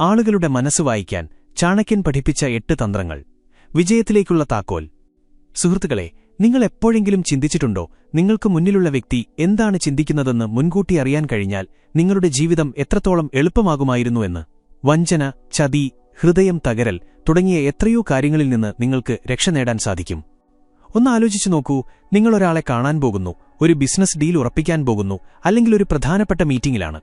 ആളുകളുടെ മനസ്സ് വായിക്കാൻ ചാണക്യൻ പഠിപ്പിച്ച എട്ട് തന്ത്രങ്ങൾ. വിജയത്തിലേക്കുള്ള താക്കോൽ. സുഹൃത്തുക്കളെ നിങ്ങൾ എപ്പോഴെങ്കിലും ചിന്തിച്ചിട്ടുണ്ടോ? നിങ്ങൾക്ക് മുന്നിലുള്ള വ്യക്തി എന്താണ് ചിന്തിക്കുന്നതെന്ന് മുൻകൂട്ടി അറിയാൻ കഴിഞ്ഞാൽ നിങ്ങളുടെ ജീവിതം എത്രത്തോളം എളുപ്പമാകുമായിരുന്നുവെന്ന്. വഞ്ചന ചതി ഹൃദയം തകരൽ തുടങ്ങിയ എത്രയോ കാര്യങ്ങളിൽ നിന്ന് നിങ്ങൾക്ക് രക്ഷ നേടാൻ സാധിക്കും. ഒന്ന് ആലോചിച്ചു നോക്കൂ നിങ്ങളൊരാളെ കാണാൻ പോകുന്നു ഒരു ബിസിനസ് ഡീൽ ഉറപ്പിക്കാൻ പോകുന്നു അല്ലെങ്കിൽ ഒരു പ്രധാനപ്പെട്ട മീറ്റിംഗിലാണ്.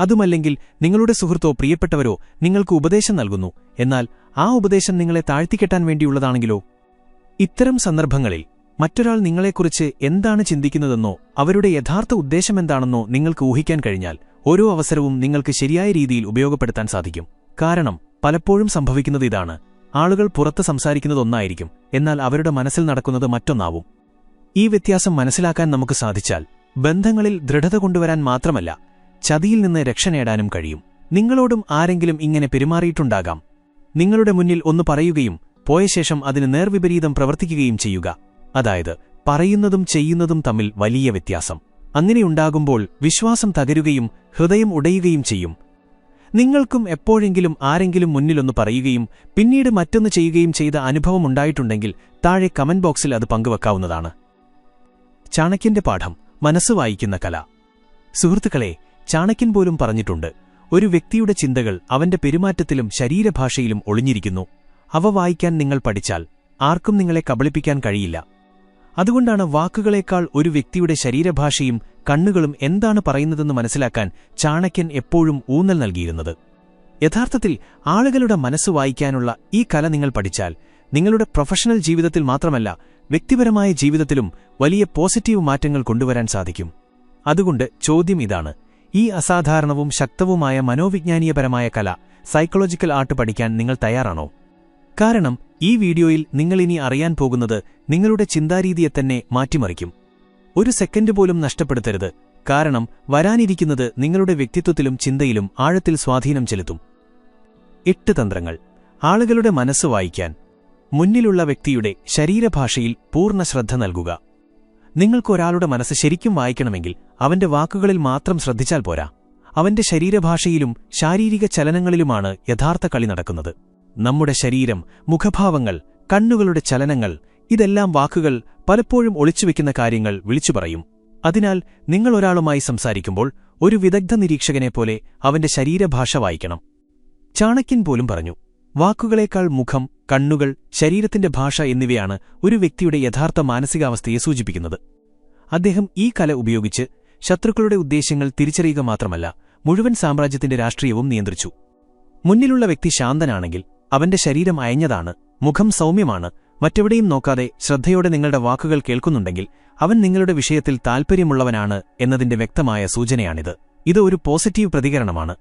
അതുമല്ലെങ്കിൽ നിങ്ങളുടെ സുഹൃത്തോ പ്രിയപ്പെട്ടവരോ നിങ്ങൾക്ക് ഉപദേശം നൽകുന്നു. എന്നാൽ ആ ഉപദേശം നിങ്ങളെ താഴ്ത്തിക്കെട്ടാൻ വേണ്ടിയുള്ളതാണെങ്കിലോ? ഇത്തരം സന്ദർഭങ്ങളിൽ മറ്റൊരാൾ നിങ്ങളെക്കുറിച്ച് എന്താണ് ചിന്തിക്കുന്നതെന്നോ അവരുടെ യഥാർത്ഥ ഉദ്ദേശമെന്താണെന്നോ നിങ്ങൾക്ക് ഊഹിക്കാൻ കഴിഞ്ഞാൽ ഓരോ അവസരവും നിങ്ങൾക്ക് ശരിയായ രീതിയിൽ ഉപയോഗപ്പെടുത്താൻ സാധിക്കും. കാരണം പലപ്പോഴും സംഭവിക്കുന്നത് ഇതാണ്. ആളുകൾ പുറത്ത് സംസാരിക്കുന്നതൊന്നായിരിക്കും എന്നാൽ അവരുടെ മനസ്സിൽ നടക്കുന്നത് മറ്റൊന്നാവും. ഈ വ്യത്യാസം മനസ്സിലാക്കാൻ നമുക്ക് സാധിച്ചാൽ ബന്ധങ്ങളിൽ ദൃഢത കൊണ്ടുവരാൻ മാത്രമല്ല ചതിയിൽ നിന്ന് രക്ഷ നേടാനും കഴിയും. നിങ്ങളോടും ആരെങ്കിലും ഇങ്ങനെ പെരുമാറിയിട്ടുണ്ടാകാം. നിങ്ങളുടെ മുന്നിൽ ഒന്ന് പറയുകയും പോയ ശേഷം അതിന് നേർവിപരീതം പ്രവർത്തിക്കുകയും ചെയ്യുക. അതായത് പറയുന്നതും ചെയ്യുന്നതും തമ്മിൽ വലിയ വ്യത്യാസം. അങ്ങനെയുണ്ടാകുമ്പോൾ വിശ്വാസം തകരുകയും ഹൃദയം ഉടയുകയും ചെയ്യും. നിങ്ങൾക്കും എപ്പോഴെങ്കിലും ആരെങ്കിലും മുന്നിലൊന്ന് പറയുകയും പിന്നീട് മറ്റൊന്ന് ചെയ്യുകയും ചെയ്ത അനുഭവമുണ്ടായിട്ടുണ്ടെങ്കിൽ താഴെ കമന്റ് ബോക്സിൽ അത് പങ്കുവെക്കാവുന്നതാണ്. ചാണക്യന്റെ പാഠം മനസ്സ് വായിക്കുന്ന കല. സുഹൃത്തുക്കളെ ചാണക്യൻ പോലും പറഞ്ഞിട്ടുണ്ട് ഒരു വ്യക്തിയുടെ ചിന്തകൾ അവന്റെ പെരുമാറ്റത്തിലും ശരീരഭാഷയിലും ഒളിഞ്ഞിരിക്കുന്നു. അവ വായിക്കാൻ നിങ്ങൾ പഠിച്ചാൽ ആർക്കും നിങ്ങളെ കബളിപ്പിക്കാൻ കഴിയില്ല. അതുകൊണ്ടാണ് വാക്കുകളേക്കാൾ ഒരു വ്യക്തിയുടെ ശരീരഭാഷയും കണ്ണുകളും എന്താണ് പറയുന്നതെന്ന് മനസ്സിലാക്കാൻ ചാണക്യൻ എപ്പോഴും ഊന്നൽ നൽകിയിരുന്നത്. യഥാർത്ഥത്തിൽ ആളുകളുടെ മനസ്സ് വായിക്കാനുള്ള ഈ കല നിങ്ങൾ പഠിച്ചാൽ നിങ്ങളുടെ പ്രൊഫഷണൽ ജീവിതത്തിൽ മാത്രമല്ല വ്യക്തിപരമായ ജീവിതത്തിലും വലിയ പോസിറ്റീവ് മാറ്റങ്ങൾ കൊണ്ടുവരാൻ സാധിക്കും. അതുകൊണ്ട് ചോദ്യം ഇതാണ് ഈ അസാധാരണവും ശക്തവുമായ മനോവിജ്ഞാനീയപരമായ കല സൈക്കോളജിക്കൽ ആർട്ട് പഠിക്കാൻ നിങ്ങൾ തയ്യാറാണോ? കാരണം ഈ വീഡിയോയിൽ നിങ്ങളിനി അറിയാൻ പോകുന്നത് നിങ്ങളുടെ ചിന്താരീതിയെ തന്നെ മാറ്റിമറിക്കും. ഒരു സെക്കൻഡ് പോലും നഷ്ടപ്പെടുത്തരുത്. കാരണം വരാനിരിക്കുന്നത് നിങ്ങളുടെ വ്യക്തിത്വത്തിലും ചിന്തയിലും ആഴത്തിൽ സ്വാധീനം ചെലുത്തും. എട്ട് തന്ത്രങ്ങൾ. ആളുകളുടെ മനസ്സ് വായിക്കാൻ. മുന്നിലുള്ള വ്യക്തിയുടെ ശരീരഭാഷയിൽ പൂർണ ശ്രദ്ധ നൽകുക. നിങ്ങൾക്കൊരാളുടെ മനസ്സ് ശരിക്കും വായിക്കണമെങ്കിൽ അവന്റെ വാക്കുകളിൽ മാത്രം ശ്രദ്ധിച്ചാൽ പോരാ. അവന്റെ ശരീരഭാഷയിലും ശാരീരിക ചലനങ്ങളിലുമാണ് യഥാർത്ഥ കളി നടക്കുന്നത്. നമ്മുടെ ശരീരം മുഖഭാവങ്ങൾ കണ്ണുകളുടെ ചലനങ്ങൾ ഇതെല്ലാം വാക്കുകൾ പലപ്പോഴും ഒളിച്ചുവെക്കുന്ന കാര്യങ്ങൾ വിളിച്ചു പറയും. അതിനാൽ നിങ്ങൾ ഒരാളുമായി സംസാരിക്കുമ്പോൾ ഒരു വിദഗ്ധ നിരീക്ഷകനെപ്പോലെ അവന്റെ ശരീരഭാഷ വായിക്കണം. ചാണക്യൻ പോലും പറഞ്ഞു വാക്കുകളേക്കാൾ മുഖം കണ്ണുകൾ ശരീരത്തിന്റെ ഭാഷ എന്നിവയാണ് ഒരു വ്യക്തിയുടെ യഥാർത്ഥ മാനസികാവസ്ഥയെ സൂചിപ്പിക്കുന്നത്. അദ്ദേഹം ഈ കല ഉപയോഗിച്ച് ശത്രുക്കളുടെ ഉദ്ദേശ്യങ്ങൾ തിരിച്ചറിയുക മാത്രമല്ല മുഴുവൻ സാമ്രാജ്യത്തിന്റെ രാഷ്ട്രീയവും നിയന്ത്രിച്ചു. മുന്നിലുള്ള വ്യക്തി ശാന്തനാണെങ്കിൽ അവന്റെ ശരീരം അയഞ്ഞതാണ് മുഖം സൗമ്യമാണ് മറ്റെവിടെയും നോക്കാതെ ശ്രദ്ധയോടെ നിങ്ങളുടെ വാക്കുകൾ കേൾക്കുന്നുണ്ടെങ്കിൽ അവൻ നിങ്ങളുടെ വിഷയത്തിൽ താൽപ്പര്യമുള്ളവനാണ് എന്നതിന്റെ വ്യക്തമായ സൂചനയാണിത്. ഇത് ഒരു പോസിറ്റീവ് പ്രതികരണമാണ്.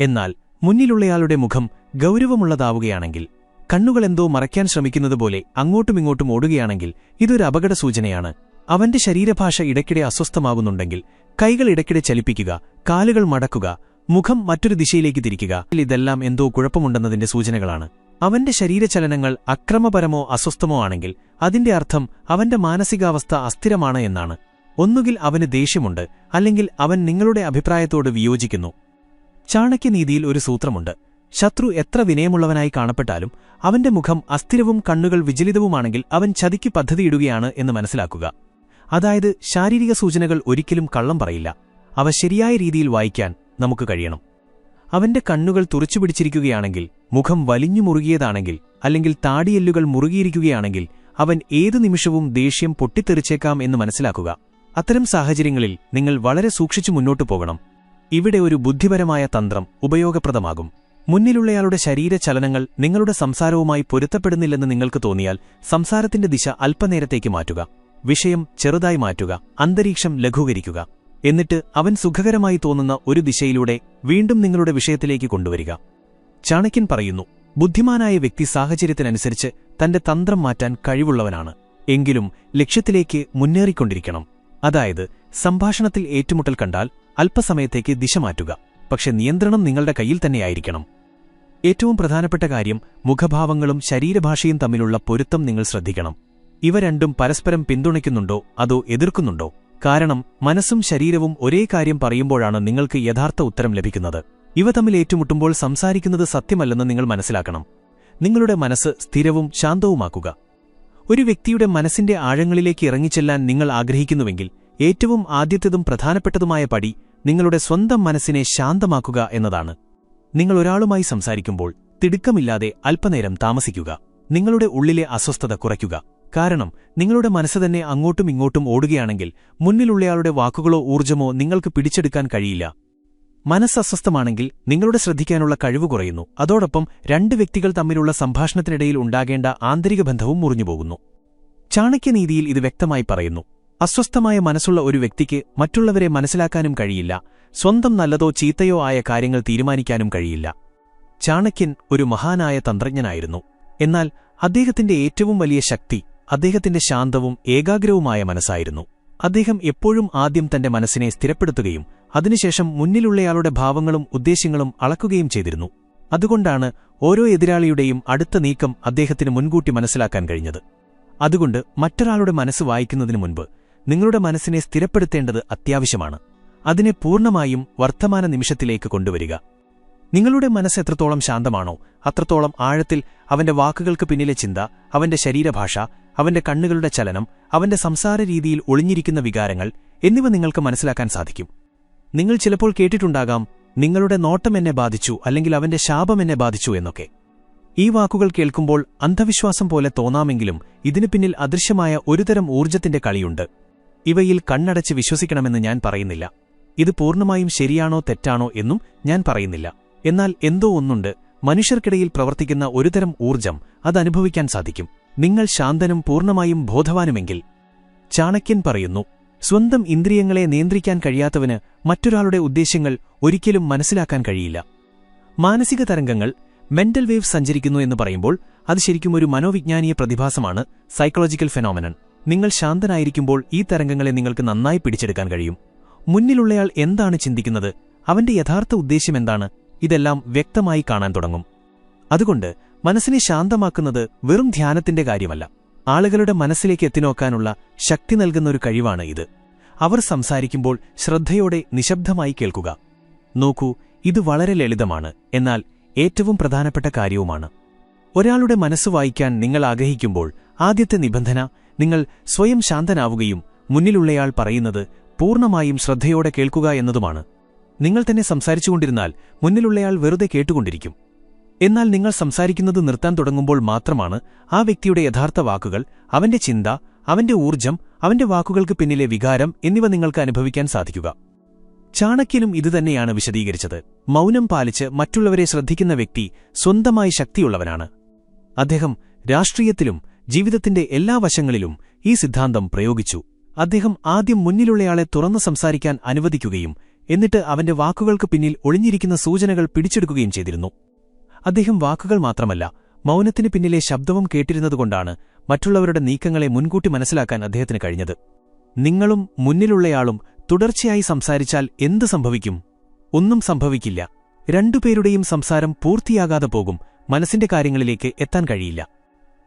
എന്നാൽ മുന്നിലുള്ളയാളുടെ മുഖം ഗൗരവമുള്ളതാവുകയാണെങ്കിൽ കണ്ണുകളെന്തോ മറയ്ക്കാൻ ശ്രമിക്കുന്നതുപോലെ അങ്ങോട്ടുമിങ്ങോട്ടും ഓടുകയാണെങ്കിൽ ഇതൊരു അപകട സൂചനയാണ് അവന്റെ ശരീരഭാഷ ഇടയ്ക്കിടെ അസ്വസ്ഥമാകുന്നുണ്ടെങ്കിൽ കൈകൾ ഇടയ്ക്കിടെ ചലിപ്പിക്കുക കാലുകൾ മടക്കുക മുഖം മറ്റൊരു ദിശയിലേക്ക് തിരിക്കുക ഇതെല്ലാം എന്തോ കുഴപ്പമുണ്ടെന്നതിന്റെ സൂചനകളാണ്. അവന്റെ ശരീരചലനങ്ങൾ അക്രമപരമോ അസ്വസ്ഥമോ ആണെങ്കിൽ അതിന്റെ അർത്ഥം അവന്റെ മാനസികാവസ്ഥ അസ്ഥിരമാണ് എന്നാണ്. ഒന്നുകിൽ അവന് ദേഷ്യമുണ്ട് അല്ലെങ്കിൽ അവൻ നിങ്ങളുടെ അഭിപ്രായത്തോട് വിയോജിക്കുന്നു. ചാണക്യനീതിയിൽ ഒരു സൂത്രമുണ്ട്. ശത്രു എത്ര വിനയമുള്ളവനായി കാണപ്പെട്ടാലും അവന്റെ മുഖം അസ്ഥിരവും കണ്ണുകൾ വിചലിതവുമാണെങ്കിൽ അവൻ ചതിക്ക് പദ്ധതിയിടുകയാണ് എന്ന് മനസ്സിലാക്കുക. അതായത് ശാരീരിക സൂചനകൾ ഒരിക്കലും കള്ളം പറയില്ല. അവ ശരിയായ രീതിയിൽ വായിക്കാൻ നമുക്ക് കഴിയണം. അവന്റെ കണ്ണുകൾ തുറച്ചുപിടിച്ചിരിക്കുകയാണെങ്കിൽ മുഖം വലിഞ്ഞു മുറുകിയതാണെങ്കിൽ അല്ലെങ്കിൽ താടിയെല്ലുകൾ മുറുകിയിരിക്കുകയാണെങ്കിൽ അവൻ ഏതു നിമിഷവും ദേഷ്യം പൊട്ടിത്തെറിച്ചേക്കാം എന്ന് മനസ്സിലാക്കുക. അത്തരം സാഹചര്യങ്ങളിൽ നിങ്ങൾ വളരെ സൂക്ഷിച്ചു മുന്നോട്ടു പോകണം. ഇവിടെ ഒരു ബുദ്ധിപരമായ തന്ത്രം ഉപയോഗപ്രദമാകും. മുന്നിലുള്ളയാളുടെ ശരീരചലനങ്ങൾ നിങ്ങളുടെ സംസാരവുമായി പൊരുത്തപ്പെടുന്നില്ലെന്ന് നിങ്ങൾക്ക് തോന്നിയാൽ സംസാരത്തിന്റെ ദിശ അല്പനേരത്തേക്ക് മാറ്റുക. വിഷയം ചെറുതായി മാറ്റുക അന്തരീക്ഷം ലഘൂകരിക്കുക. എന്നിട്ട് അവൻ സുഖകരമായി തോന്നുന്ന ഒരു ദിശയിലൂടെ വീണ്ടും നിങ്ങളുടെ വിഷയത്തിലേക്ക് കൊണ്ടുവരിക. ചാണക്യൻ പറയുന്നു ബുദ്ധിമാനായ വ്യക്തി സാഹചര്യത്തിനനുസരിച്ച് തന്റെ തന്ത്രം മാറ്റാൻ കഴിവുള്ളവനാണ്. എങ്കിലും ലക്ഷ്യത്തിലേക്ക് മുന്നേറിക്കൊണ്ടിരിക്കണം. അതായത് സംഭാഷണത്തിൽ ഏറ്റുമുട്ടൽ കണ്ടാൽ അല്പസമയത്തേക്ക് ദിശ മാറ്റുക. പക്ഷെ നിയന്ത്രണം നിങ്ങളുടെ കയ്യിൽ തന്നെയായിരിക്കണം. ഏറ്റവും പ്രധാനപ്പെട്ട കാര്യം മുഖഭാവങ്ങളും ശരീരഭാഷയും തമ്മിലുള്ള പൊരുത്തം നിങ്ങൾ ശ്രദ്ധിക്കണം. ഇവ രണ്ടും പരസ്പരം പിന്തുണയ്ക്കുന്നുണ്ടോ? അതോ എതിർക്കുന്നുണ്ടോ? കാരണം മനസ്സും ശരീരവും ഒരേ കാര്യം പറയുമ്പോഴാണ് നിങ്ങൾക്ക് യഥാർത്ഥ ഉത്തരം ലഭിക്കുന്നത്. ഇവ തമ്മിൽ ഏറ്റുമുട്ടുമ്പോൾ സംസാരിക്കുന്നത് സത്യമല്ലെന്ന് നിങ്ങൾ മനസ്സിലാക്കണം. നിങ്ങളുടെ മനസ്സ് സ്ഥിരവും ശാന്തവുമാക്കുക. ഒരു വ്യക്തിയുടെ മനസ്സിന്റെ ആഴങ്ങളിലേക്ക് ഇറങ്ങിച്ചെല്ലാൻ നിങ്ങൾ ആഗ്രഹിക്കുന്നുവെങ്കിൽ ഏറ്റവും ആദ്യത്തേതും പ്രധാനപ്പെട്ടതുമായ പടി നിങ്ങളുടെ സ്വന്തം മനസ്സിനെ ശാന്തമാക്കുക എന്നതാണ്. നിങ്ങൾ ഒരാളുമായി സംസാരിക്കുമ്പോൾ തിടുക്കമില്ലാതെ അല്പനേരം താമസിക്കുക. നിങ്ങളുടെ ഉള്ളിലെ അസ്വസ്ഥത കുറയ്ക്കുക. കാരണം നിങ്ങളുടെ മനസ്സ് തന്നെ അങ്ങോട്ടും ഇങ്ങോട്ടും ഓടുകയാണെങ്കിൽ മുന്നിലുള്ളയാളുടെ വാക്കുകളോ ഊർജമോ നിങ്ങൾക്ക് പിടിച്ചെടുക്കാൻ കഴിയില്ല. മനസ്സസ്വസ്ഥമാണെങ്കിൽ നിങ്ങളുടെ ശ്രദ്ധിക്കാനുള്ള കഴിവ് കുറയുന്നു. അതോടൊപ്പം രണ്ട് വ്യക്തികൾ തമ്മിലുള്ള സംഭാഷണത്തിനിടയിൽ ഉണ്ടാകേണ്ട ആന്തരിക ബന്ധവും മുറിഞ്ഞുപോകുന്നു. ചാണക്യനീതിയിൽ ഇത് വ്യക്തമായി പറയുന്നു. അസ്വസ്ഥമായ മനസ്സുള്ള ഒരു വ്യക്തിക്ക് മറ്റുള്ളവരെ മനസ്സിലാക്കാനും കഴിയില്ല. സ്വന്തം നല്ലതോ ചീത്തയോ ആയ കാര്യങ്ങൾ തീരുമാനിക്കാനും കഴിയില്ല. ചാണക്യൻ ഒരു മഹാനായ തന്ത്രജ്ഞനായിരുന്നു. എന്നാൽ അദ്ദേഹത്തിന്റെ ഏറ്റവും വലിയ ശക്തി അദ്ദേഹത്തിന്റെ ശാന്തവും ഏകാഗ്രവുമായ മനസ്സായിരുന്നു. അദ്ദേഹം എപ്പോഴും ആദ്യം തന്റെ മനസ്സിനെ സ്ഥിരപ്പെടുത്തുകയും അതിനുശേഷം മുന്നിലുള്ളയാളുടെ ഭാവങ്ങളും ഉദ്ദേശ്യങ്ങളും അളക്കുകയും ചെയ്തിരുന്നു. അതുകൊണ്ടാണ് ഓരോ എതിരാളിയുടെയും അടുത്ത നീക്കം അദ്ദേഹത്തിന് മുൻകൂട്ടി മനസ്സിലാക്കാൻ കഴിഞ്ഞത്. അതുകൊണ്ട് മറ്റൊരാളുടെ മനസ്സ് വായിക്കുന്നതിനു മുൻപ് നിങ്ങളുടെ മനസ്സിനെ സ്ഥിരപ്പെടുത്തേണ്ടത് അത്യാവശ്യമാണ്. അതിനെ പൂർണമായും വർത്തമാന നിമിഷത്തിലേക്ക് കൊണ്ടുവരിക. നിങ്ങളുടെ മനസ്സ് എത്രത്തോളം ശാന്തമാണോ അത്രത്തോളം ആഴത്തിൽ അവന്റെ വാക്കുകൾക്ക് പിന്നിലെ ചിന്ത അവന്റെ ശരീരഭാഷ അവന്റെ കണ്ണുകളുടെ ചലനം അവന്റെ സംസാര രീതിയിൽ ഒളിഞ്ഞിരിക്കുന്ന വികാരങ്ങൾ എന്നിവ നിങ്ങൾക്ക് മനസ്സിലാക്കാൻ സാധിക്കും. നിങ്ങൾ ചിലപ്പോൾ കേട്ടിട്ടുണ്ടാകാം നിങ്ങളുടെ നോട്ടം എന്നെ ബാധിച്ചു അല്ലെങ്കിൽ അവന്റെ ശാപം എന്നെ ബാധിച്ചു എന്നൊക്കെ. ഈ വാക്കുകൾ കേൾക്കുമ്പോൾ അന്ധവിശ്വാസം പോലെ തോന്നാമെങ്കിലും ഇതിനു പിന്നിൽ അദൃശ്യമായ ഒരുതരം ഊർജത്തിന്റെ കളിയുണ്ട്. ഇവയിൽ കണ്ണടച്ച് വിശ്വസിക്കണമെന്ന് ഞാൻ പറയുന്നില്ല. ഇത് പൂർണമായും ശരിയാണോ തെറ്റാണോ എന്നും ഞാൻ പറയുന്നില്ല. എന്നാൽ എന്തോ ഒന്നുണ്ട് മനുഷ്യർക്കിടയിൽ പ്രവർത്തിക്കുന്ന ഒരുതരം ഊർജം അതനുഭവിക്കാൻ സാധിക്കും. നിങ്ങൾ ശാന്തനും പൂർണമായും ബോധവാനുമെങ്കിൽ ചാണക്യൻ പറയുന്നു സ്വന്തം ഇന്ദ്രിയങ്ങളെ നിയന്ത്രിക്കാൻ കഴിയാത്തവന് മറ്റൊരാളുടെ ഉദ്ദേശ്യങ്ങൾ ഒരിക്കലും മനസ്സിലാക്കാൻ കഴിയില്ല. മാനസിക തരംഗങ്ങൾ മെന്റൽ വേവ് സഞ്ചരിക്കുന്നു എന്ന് പറയുമ്പോൾ അത് ശരിക്കും ഒരു മനോവിജ്ഞാനീയ പ്രതിഭാസമാണ് സൈക്കോളജിക്കൽ ഫെനോമനൻ. നിങ്ങൾ ശാന്തനായിരിക്കുമ്പോൾ ഈ തരംഗങ്ങളെ നിങ്ങൾക്ക് നന്നായി പിടിച്ചെടുക്കാൻ കഴിയും. മുന്നിലുള്ളയാൾ എന്താണ് ചിന്തിക്കുന്നത്? അവന്റെ യഥാർത്ഥ ഉദ്ദേശ്യം എന്താണ്? ഇതെല്ലാം വ്യക്തമായി കാണാൻ തുടങ്ങും. അതുകൊണ്ട് മനസ്സിനെ ശാന്തമാക്കുന്നത് വെറും ധ്യാനത്തിന്റെ കാര്യമല്ല. ആളുകളുടെ മനസ്സിലേക്ക് എത്തിനോക്കാനുള്ള ശക്തി നൽകുന്ന ഒരു കഴിവാണ് ഇത്. അവർ സംസാരിക്കുമ്പോൾ ശ്രദ്ധയോടെ നിശബ്ദമായി കേൾക്കുക. നോക്കൂ ഇത് വളരെ ലളിതമാണ്. എന്നാൽ ഏറ്റവും പ്രധാനപ്പെട്ട കാര്യവുമാണ്. ഒരാളുടെ മനസ്സ് വായിക്കാൻ നിങ്ങൾ ആഗ്രഹിക്കുമ്പോൾ ആദ്യത്തെ നിബന്ധന നിങ്ങൾ സ്വയം ശാന്തനാവുകയും മുന്നിലുള്ളയാൾ പറയുന്നത് പൂർണമായും ശ്രദ്ധയോടെ കേൾക്കുക എന്നതുമാണ്. നിങ്ങൾ തന്നെ സംസാരിച്ചുകൊണ്ടിരുന്നാൽ മുന്നിലുള്ളയാൾ വെറുതെ കേട്ടുകൊണ്ടിരിക്കും. എന്നാൽ നിങ്ങൾ സംസാരിക്കുന്നത് നിർത്താൻ തുടങ്ങുമ്പോൾ മാത്രമാണ് ആ വ്യക്തിയുടെ യഥാർത്ഥ വാക്കുകൾ അവന്റെ ചിന്ത അവന്റെ ഊർജം അവന്റെ വാക്കുകൾക്ക് പിന്നിലെ വികാരം എന്നിവ നിങ്ങൾക്ക് അനുഭവിക്കാൻ സാധിക്കുക. ചാണക്യനും ഇതുതന്നെയാണ് വിശദീകരിച്ചത്. മൗനം പാലിച്ച് മറ്റുള്ളവരെ ശ്രദ്ധിക്കുന്ന വ്യക്തി സ്വന്തമായി ശക്തിയുള്ളവനാണ്. അദ്ദേഹം രാഷ്ട്രീയത്തിലും ജീവിതത്തിന്റെ എല്ലാ വശങ്ങളിലും ഈ സിദ്ധാന്തം പ്രയോഗിച്ചു. അദ്ദേഹം ആദ്യം മുന്നിലുള്ളയാളെ തുറന്നു സംസാരിക്കാൻ അനുവദിക്കുകയും എന്നിട്ട് അവന്റെ വാക്കുകൾക്ക് പിന്നിൽ ഒളിഞ്ഞിരിക്കുന്ന സൂചനകൾ പിടിച്ചെടുക്കുകയും ചെയ്തിരുന്നു. അദ്ദേഹം വാക്കുകൾ മാത്രമല്ല മൗനത്തിന് പിന്നിലെ ശബ്ദവും കേട്ടിരുന്നതുകൊണ്ടാണ് മറ്റുള്ളവരുടെ നീക്കങ്ങളെ മുൻകൂട്ടി മനസ്സിലാക്കാൻ അദ്ദേഹത്തിന് കഴിഞ്ഞത്. നിങ്ങളും മുന്നിലുള്ളയാളും തുടർച്ചയായി സംസാരിച്ചാൽ എന്ത് സംഭവിക്കും? ഒന്നും സംഭവിക്കില്ല. രണ്ടുപേരുടെയും സംസാരം പൂർത്തിയാകാതെ പോകും. മനസ്സിന്റെ കാര്യങ്ങളിലേക്ക് എത്താൻ കഴിയില്ല.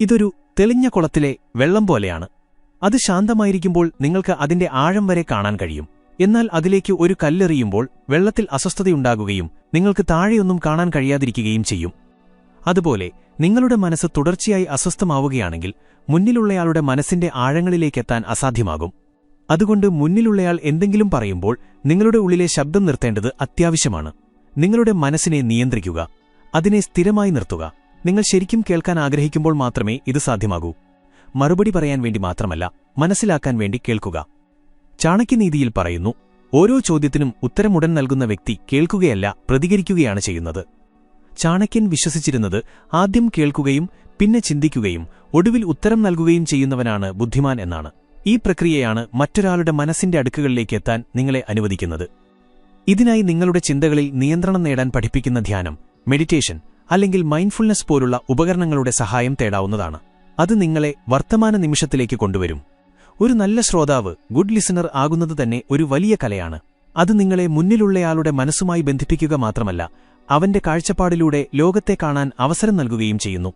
ഇതൊരു തെളിഞ്ഞ കുളത്തിലെ വെള്ളം പോലെയാണ്. അത് ശാന്തമായിരിക്കുമ്പോൾ നിങ്ങൾക്ക് അതിന്റെ ആഴം വരെ കാണാൻ കഴിയും. എന്നാൽ അതിലേക്ക് ഒരു കല്ലെറിയുമ്പോൾ വെള്ളത്തിൽ അസ്വസ്ഥതയുണ്ടാകുകയും നിങ്ങൾക്ക് താഴെയൊന്നും കാണാൻ കഴിയാതിരിക്കുകയും ചെയ്യും. അതുപോലെ നിങ്ങളുടെ മനസ്സ് തുടർച്ചയായി അസ്വസ്ഥമാവുകയാണെങ്കിൽ മുന്നിലുള്ളയാളുടെ മനസ്സിന്റെ ആഴങ്ങളിലേക്കെത്താൻ അസാധ്യമാകും. അതുകൊണ്ട് മുന്നിലുള്ളയാൾ എന്തെങ്കിലും പറയുമ്പോൾ നിങ്ങളുടെ ഉള്ളിലെ ശബ്ദം നിർത്തേണ്ടത് അത്യാവശ്യമാണ്. നിങ്ങളുടെ മനസ്സിനെ നിയന്ത്രിക്കുക. അതിനെ സ്ഥിരമായി നിർത്തുക. നിങ്ങൾ ശരിക്കും കേൾക്കാൻ ആഗ്രഹിക്കുമ്പോൾ മാത്രമേ ഇത് സാധ്യമാകൂ. മറുപടി പറയാൻ വേണ്ടി മാത്രമല്ല മനസ്സിലാക്കാൻ വേണ്ടി കേൾക്കുക. ചാണക്യനീതിയിൽ പറയുന്നു ഓരോ ചോദ്യത്തിനും ഉത്തരമുടൻ നൽകുന്ന വ്യക്തി കേൾക്കുകയല്ല പ്രതികരിക്കുകയാണ് ചെയ്യുന്നത്. ചാണക്യൻ വിശ്വസിച്ചിരുന്നത് ആദ്യം കേൾക്കുകയും പിന്നെ ചിന്തിക്കുകയും ഒടുവിൽ ഉത്തരം നൽകുകയും ചെയ്യുന്നവനാണ് ബുദ്ധിമാൻ എന്നാണ്. ഈ പ്രക്രിയയാണ് മറ്റൊരാളുടെ മനസ്സിന്റെ അടുക്കുകളിലേക്ക് എത്താൻ നിങ്ങളെ അനുവദിക്കുന്നത്. ഇതിനായി നിങ്ങളുടെ ചിന്തകളിൽ നിയന്ത്രണം നേടാൻ പഠിപ്പിക്കുന്ന ധ്യാനം മെഡിറ്റേഷൻ അല്ലെങ്കിൽ മൈൻഡ്ഫുൾനെസ് പോലുള്ള ഉപകരണങ്ങളുടെ സഹായം തേടാവുന്നതാണ്. അത് നിങ്ങളെ വർത്തമാന നിമിഷത്തിലേക്ക് കൊണ്ടുവരും. ഒരു നല്ല ശ്രോതാവ് ഗുഡ് ലിസണർ ആകുന്നത് തന്നെ ഒരു വലിയ കലയാണ്. അത് നിങ്ങളെ മുന്നിലുള്ളയാളുടെ മനസ്സുമായി ബന്ധിപ്പിക്കുക മാത്രമല്ല അവന്റെ കാഴ്ചപ്പാടിലൂടെ ലോകത്തെ കാണാൻ അവസരം നൽകുകയും ചെയ്യുന്നു.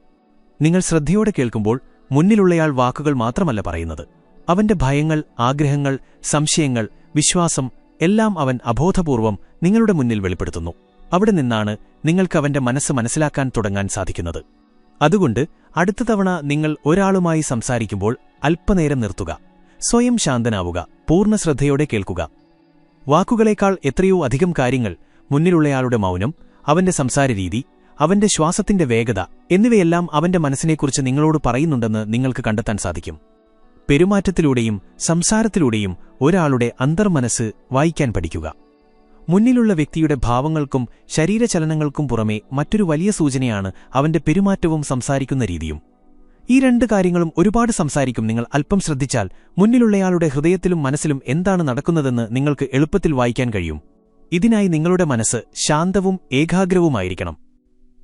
നിങ്ങൾ ശ്രദ്ധയോടെ കേൾക്കുമ്പോൾ മുന്നിലുള്ളയാൾ വാക്കുകൾ മാത്രമല്ല പറയുന്നത്. അവന്റെ ഭയങ്ങൾ ആഗ്രഹങ്ങൾ സംശയങ്ങൾ വിശ്വാസം എല്ലാം അവൻ അബോധപൂർവം നിങ്ങളുടെ മുന്നിൽ വെളിപ്പെടുത്തുന്നു. അവിടെ നിന്നാണ് നിങ്ങൾക്ക് അവന്റെ മനസ്സ് മനസ്സിലാക്കാൻ തുടങ്ങാൻ സാധിക്കുന്നത്. അതുകൊണ്ട് അടുത്ത തവണ നിങ്ങൾ ഒരാളുമായി സംസാരിക്കുമ്പോൾ അല്പനേരം നിർത്തുക. സ്വയം ശാന്തനാവുക. പൂർണ ശ്രദ്ധയോടെ കേൾക്കുക. വാക്കുകളേക്കാൾ എത്രയോ അധികം കാര്യങ്ങൾ മുന്നിലുള്ളയാളുടെ മൗനം അവന്റെ സംസാരരീതി അവന്റെ ശ്വാസത്തിന്റെ വേഗത എന്നിവയെല്ലാം അവന്റെ മനസ്സിനെക്കുറിച്ച് നിങ്ങളോട് പറയുന്നുണ്ടെന്ന് നിങ്ങൾക്ക് കണ്ടെത്താൻ സാധിക്കും. പെരുമാറ്റത്തിലൂടെയും സംസാരത്തിലൂടെയും ഒരാളുടെ അന്തർമനസ്സ് വായിക്കാൻ പഠിക്കുക. മുന്നിലുള്ള വ്യക്തിയുടെ ഭാവങ്ങൾക്കും ശരീരചലനങ്ങൾക്കും പുറമെ മറ്റൊരു വലിയ സൂചനയാണ് അവന്റെ പെരുമാറ്റവും സംസാരിക്കുന്ന രീതിയും. ഈ രണ്ട് കാര്യങ്ങളും ഒരുപാട് സംസാരിക്കും നിങ്ങൾ അല്പം ശ്രദ്ധിച്ചാൽ മുന്നിലുള്ളയാളുടെ ഹൃദയത്തിലും മനസ്സിലും എന്താണ് നടക്കുന്നതെന്ന് നിങ്ങൾക്ക് എളുപ്പത്തിൽ വായിക്കാൻ കഴിയും. ഇതിനായി നിങ്ങളുടെ മനസ്സ് ശാന്തവും ഏകാഗ്രവുമായിരിക്കണം.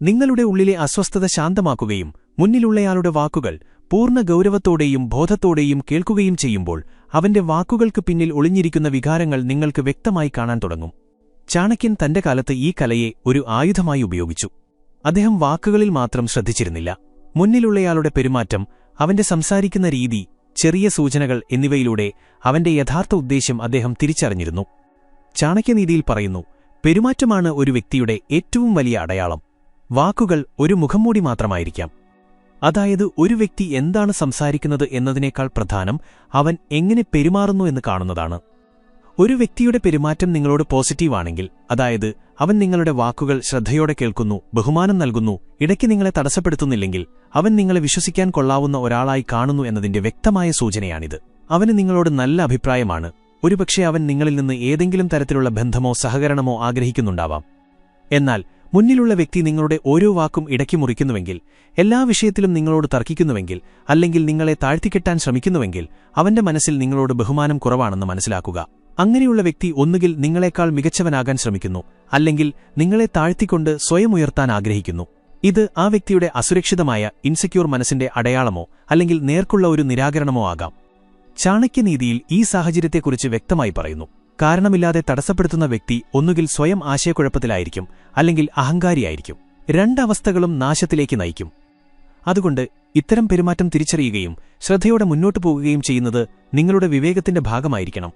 നിങ്ങളുടെ ഉള്ളിലെ അസ്വസ്ഥത ശാന്തമാക്കുകയും മുന്നിലുള്ളയാളുടെ വാക്കുകൾ പൂർണ ഗൗരവത്തോടെയും ബോധത്തോടെയും കേൾക്കുകയും ചെയ്യുമ്പോൾ അവന്റെ വാക്കുകൾക്ക് പിന്നിൽ ഒളിഞ്ഞിരിക്കുന്ന വികാരങ്ങൾ നിങ്ങൾക്ക് വ്യക്തമായി കാണാൻ തുടങ്ങും. ചാണക്യൻ തന്റെ കാലത്ത് ഈ കലയെ ഒരു ആയുധമായി ഉപയോഗിച്ചു. അദ്ദേഹം വാക്കുകളിൽ മാത്രം ശ്രദ്ധിച്ചിരുന്നില്ല. മുന്നിലുള്ളയാളുടെ പെരുമാറ്റം അവന്റെ സംസാരിക്കുന്ന രീതി ചെറിയ സൂചനകൾ എന്നിവയിലൂടെ അവന്റെ യഥാർത്ഥ ഉദ്ദേശ്യം അദ്ദേഹം തിരിച്ചറിഞ്ഞിരുന്നു. ചാണക്യനീതിയിൽ പറയുന്നു പെരുമാറ്റമാണ് ഒരു വ്യക്തിയുടെ ഏറ്റവും വലിയ അടയാളം. വാക്കുകൾ ഒരു മുഖംമൂടി മാത്രമായിരിക്കാം. അതായത് ഒരു വ്യക്തി എന്താണ് സംസാരിക്കുന്നത് എന്നതിനേക്കാൾ പ്രധാനം അവൻ എങ്ങനെ പെരുമാറുന്നു എന്ന് കാണുന്നതാണ്. ഒരു വ്യക്തിയുടെ പെരുമാറ്റം നിങ്ങളോട് പോസിറ്റീവാണെങ്കിൽ അതായത് അവൻ നിങ്ങളുടെ വാക്കുകൾ ശ്രദ്ധയോടെ കേൾക്കുന്നു ബഹുമാനം നൽകുന്നു ഇടയ്ക്ക് നിങ്ങളെ തടസ്സപ്പെടുത്തുന്നില്ലെങ്കിൽ അവൻ നിങ്ങളെ വിശ്വസിക്കാൻ കൊള്ളാവുന്ന ഒരാളായി കാണുന്നു എന്നതിന്റെ വ്യക്തമായ സൂചനയാണിത്. അവന് നിങ്ങളോട് നല്ല അഭിപ്രായമാണ്. ഒരുപക്ഷെ അവൻ നിങ്ങളിൽ നിന്ന് ഏതെങ്കിലും തരത്തിലുള്ള ബന്ധമോ സഹകരണമോ ആഗ്രഹിക്കുന്നുണ്ടാവാം. എന്നാൽ മുന്നിലുള്ള വ്യക്തി നിങ്ങളുടെ ഓരോ വാക്കും ഇടയ്ക്ക് മുറിക്കുന്നുവെങ്കിൽ എല്ലാ വിഷയത്തിലും നിങ്ങളോട് തർക്കിക്കുന്നുവെങ്കിൽ അല്ലെങ്കിൽ നിങ്ങളെ താഴ്ത്തിക്കെട്ടാൻ ശ്രമിക്കുന്നുവെങ്കിൽ അവന്റെ മനസ്സിൽ നിങ്ങളോട് ബഹുമാനം കുറവാണെന്ന് മനസ്സിലാക്കുക. അങ്ങനെയുള്ള വ്യക്തി ഒന്നുകിൽ നിങ്ങളെക്കാൾ മികച്ചവനാകാൻ ശ്രമിക്കുന്നു അല്ലെങ്കിൽ നിങ്ങളെ താഴ്ത്തിക്കൊണ്ട് സ്വയം ഉയർത്താൻ ആഗ്രഹിക്കുന്നു. ഇത് ആ വ്യക്തിയുടെ അസുരക്ഷിതമായ ഇൻസെക്യൂർ മനസ്സിന്റെ അടയാളമോ അല്ലെങ്കിൽ നേർക്കുള്ള ഒരു നിരാകരണമോ ആകാം. ചാണക്യനീതിയിൽ ഈ സാഹചര്യത്തെക്കുറിച്ച് വ്യക്തമായി പറയുന്നു. കാരണമില്ലാതെ തടസ്സപ്പെടുത്തുന്ന വ്യക്തി ഒന്നുകിൽ സ്വയം ആശയക്കുഴപ്പത്തിലായിരിക്കും അല്ലെങ്കിൽ അഹങ്കാരിയായിരിക്കും. രണ്ടവസ്ഥകളും നാശത്തിലേക്ക് നയിക്കും. അതുകൊണ്ട് ഇത്തരം പെരുമാറ്റം തിരിച്ചറിയുകയും ശ്രദ്ധയോടെ മുന്നോട്ടു പോകുകയും ചെയ്യുന്നത് നിങ്ങളുടെ വിവേകത്തിന്റെ ഭാഗമായിരിക്കണം.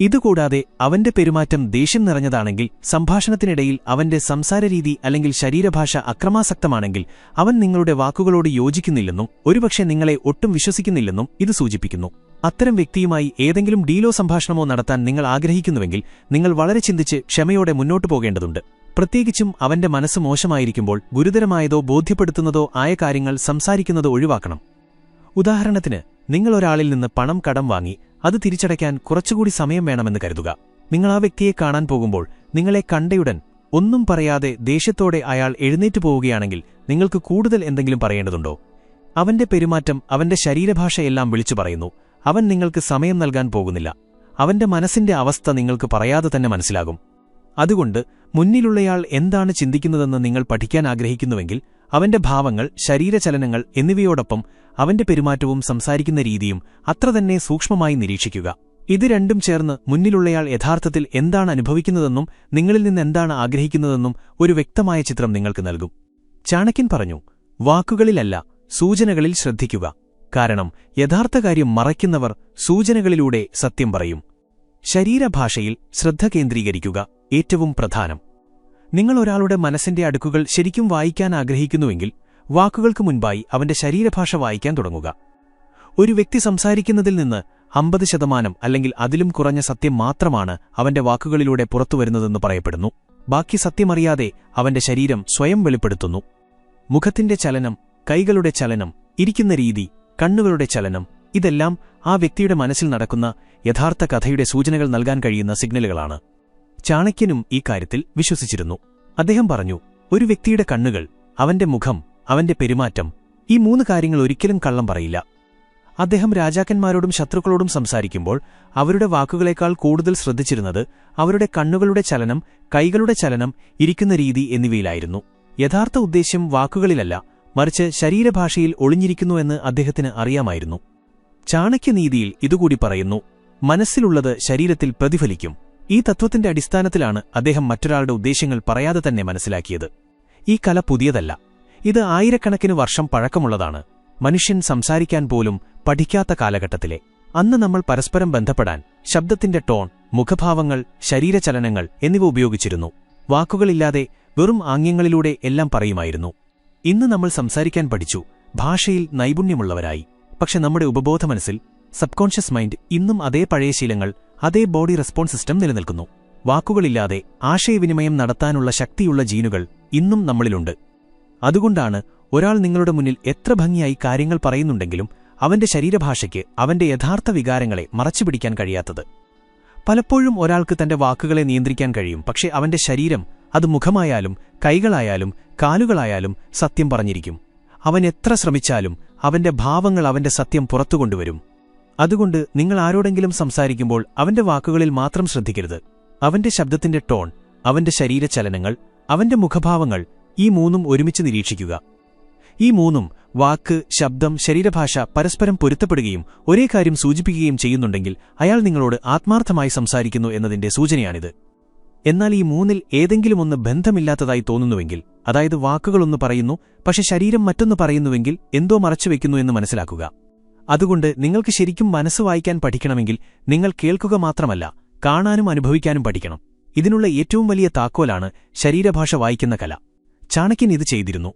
ഇതുകൂടാതെ അവന്റെ പെരുമാറ്റം ദേഷ്യം നിറഞ്ഞതാണെങ്കിൽ സംഭാഷണത്തിനിടയിൽ അവന്റെ സംസാരരീതി അല്ലെങ്കിൽ ശരീരഭാഷ അക്രമാസക്തമാണെങ്കിൽ അവൻ നിങ്ങളുടെ വാക്കുകളോട് യോജിക്കുന്നില്ലെന്നും ഒരുപക്ഷെ നിങ്ങളെ ഒട്ടും വിശ്വസിക്കുന്നില്ലെന്നും ഇത് സൂചിപ്പിക്കുന്നു. അത്തരം വ്യക്തിയുമായി ഏതെങ്കിലും ഡീലോ സംഭാഷണമോ നടത്താൻ നിങ്ങൾ ആഗ്രഹിക്കുന്നുവെങ്കിൽ നിങ്ങൾ വളരെ ചിന്തിച്ച് ക്ഷമയോടെ മുന്നോട്ടു പോകേണ്ടതുണ്ട്. പ്രത്യേകിച്ചും അവന്റെ മനസ്സ് മോശമായിരിക്കുമ്പോൾ ഗുരുതരമായതോ ബോധ്യപ്പെടുത്തുന്നതോ ആയ കാര്യങ്ങൾ സംസാരിക്കുന്നത് ഒഴിവാക്കണം. ഉദാഹരണത്തിന് നിങ്ങളൊരാളിൽ നിന്ന് പണം കടം വാങ്ങി അത് തിരിച്ചടയ്ക്കാൻ കുറച്ചുകൂടി സമയം വേണമെന്ന് കരുതുക. നിങ്ങൾ ആ വ്യക്തിയെ കാണാൻ പോകുമ്പോൾ നിങ്ങളെ കണ്ടയുടൻ ഒന്നും പറയാതെ ദേഷ്യത്തോടെ അയാൾ എഴുന്നേറ്റു പോവുകയാണെങ്കിൽ നിങ്ങൾക്ക് കൂടുതൽ എന്തെങ്കിലും പറയേണ്ടതുണ്ടോ? അവന്റെ പെരുമാറ്റം അവന്റെ ശരീരഭാഷയെല്ലാം വിളിച്ചു പറയുന്നു. അവൻ നിങ്ങൾക്ക് സമയം നൽകാൻ പോകുന്നില്ല. അവന്റെ മനസ്സിന്റെ അവസ്ഥ നിങ്ങൾക്ക് പറയാതെ തന്നെ മനസ്സിലാകും. അതുകൊണ്ട് മുന്നിലുള്ളയാൾ എന്താണ് ചിന്തിക്കുന്നതെന്ന് നിങ്ങൾ പഠിക്കാൻ ആഗ്രഹിക്കുന്നുവെങ്കിൽ അവന്റെ ഭാവങ്ങൾ ശരീരചലനങ്ങൾ എന്നിവയോടൊപ്പം അവന്റെ പെരുമാറ്റവും സംസാരിക്കുന്ന രീതിയും അത്രതന്നെ സൂക്ഷ്മമായി നിരീക്ഷിക്കുക. ഇത് രണ്ടും ചേർന്ന് മുന്നിലുള്ളയാൾ യഥാർത്ഥത്തിൽ എന്താണ് അനുഭവിക്കുന്നതെന്നും നിങ്ങളിൽ നിന്ന് എന്താണ് ആഗ്രഹിക്കുന്നതെന്നും ഒരു വ്യക്തമായ ചിത്രം നിങ്ങൾക്ക് നൽകും. ചാണക്യൻ പറഞ്ഞു വാക്കുകളിലല്ല സൂചനകളിൽ ശ്രദ്ധിക്കുക. കാരണം യഥാർത്ഥ കാര്യം മറയ്ക്കുന്നവർ സൂചനകളിലൂടെ സത്യം പറയും. ശരീരഭാഷയിൽ ശ്രദ്ധ കേന്ദ്രീകരിക്കുക. ഏറ്റവും പ്രധാനം. നിങ്ങൾ ഒരാളുടെ മനസ്സിന്റെ അടുക്കുകൾ ശരിക്കും വായിക്കാൻ ആഗ്രഹിക്കുന്നുവെങ്കിൽ വാക്കുകൾക്ക് മുൻപായി അവന്റെ ശരീരഭാഷ വായിക്കാൻ തുടങ്ങുക. ഒരു വ്യക്തി സംസാരിക്കുന്നതിൽ നിന്ന് അമ്പത് ശതമാനം അല്ലെങ്കിൽ അതിലും കുറഞ്ഞ സത്യം മാത്രമാണ് അവന്റെ വാക്കുകളിലൂടെ പുറത്തുവരുന്നതെന്ന് പറയപ്പെടുന്നു. ബാക്കി സത്യമറിയാതെ അവന്റെ ശരീരം സ്വയം വെളിപ്പെടുത്തുന്നു. മുഖത്തിന്റെ ചലനം കൈകളുടെ ചലനം ഇരിക്കുന്ന രീതി കണ്ണുകളുടെ ചലനം ഇതെല്ലാം ആ വ്യക്തിയുടെ മനസ്സിൽ നടക്കുന്ന യഥാർത്ഥ കഥയുടെ സൂചനകൾ നൽകാൻ കഴിയുന്ന സിഗ്നലുകളാണ്. ചാണക്യനും ഈ കാര്യത്തിൽ വിശ്വസിച്ചിരുന്നു. അദ്ദേഹം പറഞ്ഞു ഒരു വ്യക്തിയുടെ കണ്ണുകൾ അവന്റെ മുഖം അവന്റെ പെരുമാറ്റം ഈ മൂന്ന് കാര്യങ്ങൾ ഒരിക്കലും കള്ളം പറയില്ല. അദ്ദേഹം രാജാക്കന്മാരോടും ശത്രുക്കളോടും സംസാരിക്കുമ്പോൾ അവരുടെ വാക്കുകളേക്കാൾ കൂടുതൽ ശ്രദ്ധിച്ചിരുന്നത് അവരുടെ കണ്ണുകളുടെ ചലനം കൈകളുടെ ചലനം ഇരിക്കുന്ന രീതി എന്നിവയിലായിരുന്നു. യഥാർത്ഥ ഉദ്ദേശ്യം വാക്കുകളിലല്ല മറിച്ച് ശരീരഭാഷയിൽ ഒളിഞ്ഞിരിക്കുന്നുവെന്ന് അദ്ദേഹത്തിന് അറിയാമായിരുന്നു. ചാണക്യനീതിയിൽ ഇതുകൂടി പറയുന്നു മനസ്സിലുള്ളത് ശരീരത്തിൽ പ്രതിഫലിക്കും. ഈ തത്വത്തിന്റെ അടിസ്ഥാനത്തിലാണ് അദ്ദേഹം മറ്റൊരാളുടെ ഉദ്ദേശ്യങ്ങൾ പറയാതെ തന്നെ മനസ്സിലാക്കിയത്. ഈ കല പുതിയതല്ല. ഇത് ആയിരക്കണക്കിന് വർഷം പഴക്കമുള്ളതാണ്. മനുഷ്യൻ സംസാരിക്കാൻ പോലും പഠിക്കാത്ത കാലഘട്ടത്തിലെ. അന്ന് നമ്മൾ പരസ്പരം ബന്ധപ്പെടാൻ ശബ്ദത്തിന്റെ ടോൺ മുഖഭാവങ്ങൾ ശരീരചലനങ്ങൾ എന്നിവ ഉപയോഗിച്ചിരുന്നു. വാക്കുകളില്ലാതെ വെറും ആംഗ്യങ്ങളിലൂടെ എല്ലാം പറയുമായിരുന്നു. ഇന്ന് നമ്മൾ സംസാരിക്കാൻ പഠിച്ചു ഭാഷയിൽ നൈപുണ്യമുള്ളവരായി. പക്ഷെ നമ്മുടെ ഉപബോധമനസ്സിൽ സബ്കോൺഷ്യസ് മൈൻഡ് ഇന്നും അതേ പഴയ ശീലങ്ങൾ അതേ ബോഡി റെസ്പോൺസ് സിസ്റ്റം നിലനിൽക്കുന്നു. വാക്കുകളില്ലാതെ ആശയവിനിമയം നടത്താനുള്ള ശക്തിയുള്ള ജീനുകൾ ഇന്നും നമ്മളിലുണ്ട്. അതുകൊണ്ടാണ് ഒരാൾ നിങ്ങളുടെ മുന്നിൽ എത്ര ഭംഗിയായി കാര്യങ്ങൾ പറയുന്നുണ്ടെങ്കിലും അവന്റെ ശരീരഭാഷയ്ക്ക് അവന്റെ യഥാർത്ഥ വികാരങ്ങളെ മറച്ചുപിടിക്കാൻ കഴിയാത്തത്. പലപ്പോഴും ഒരാൾക്ക് തന്റെ വാക്കുകളെ നിയന്ത്രിക്കാൻ കഴിയും പക്ഷേ അവന്റെ ശരീരം അത് മുഖമായാലും കൈകളായാലും കാലുകളായാലും സത്യം പറഞ്ഞിരിക്കും. അവൻ എത്ര ശ്രമിച്ചാലും അവന്റെ ഭാവങ്ങൾ അവന്റെ സത്യം പുറത്തുകൊണ്ടുവരും. അതുകൊണ്ട് നിങ്ങൾ ആരോടെങ്കിലും സംസാരിക്കുമ്പോൾ അവന്റെ വാക്കുകളിൽ മാത്രം ശ്രദ്ധിക്കരുത്. അവന്റെ ശബ്ദത്തിന്റെ ടോൺ അവന്റെ ശരീരചലനങ്ങൾ അവന്റെ മുഖഭാവങ്ങൾ ഈ മൂന്നും ഒരുമിച്ച് നിരീക്ഷിക്കുക. ഈ മൂന്നും വാക്ക് ശബ്ദം ശരീരഭാഷ പരസ്പരം പൊരുത്തപ്പെടുകയും ഒരേ കാര്യം സൂചിപ്പിക്കുകയും ചെയ്യുന്നുണ്ടെങ്കിൽ അയാൾ നിങ്ങളോട് ആത്മാർത്ഥമായി സംസാരിക്കുന്നു എന്നതിന്റെ സൂചനയാണിത്. എന്നാൽ ഈ മൂന്നിൽ ഏതെങ്കിലും ഒന്ന് ബന്ധമില്ലാത്തതായി തോന്നുന്നുവെങ്കിൽ അതായത് വാക്കുകളൊന്ന് പറയുന്നു പക്ഷെ ശരീരം മറ്റൊന്ന് പറയുന്നുവെങ്കിൽ എന്തോ മറച്ചുവെക്കുന്നു എന്ന് മനസ്സിലാക്കുക. അതുകൊണ്ട് നിങ്ങൾക്ക് ശരിക്കും മനസ്സ് വായിക്കാൻ പഠിക്കണമെങ്കിൽ നിങ്ങൾ കേൾക്കുക മാത്രമല്ല കാണാനും അനുഭവിക്കാനും പഠിക്കണം. ഇതിനുള്ള ഏറ്റവും വലിയ താക്കോലാണ് ശരീരഭാഷ വായിക്കുന്ന കല. ചാണക്യൻ ഇത് ചെയ്തിരുന്നു.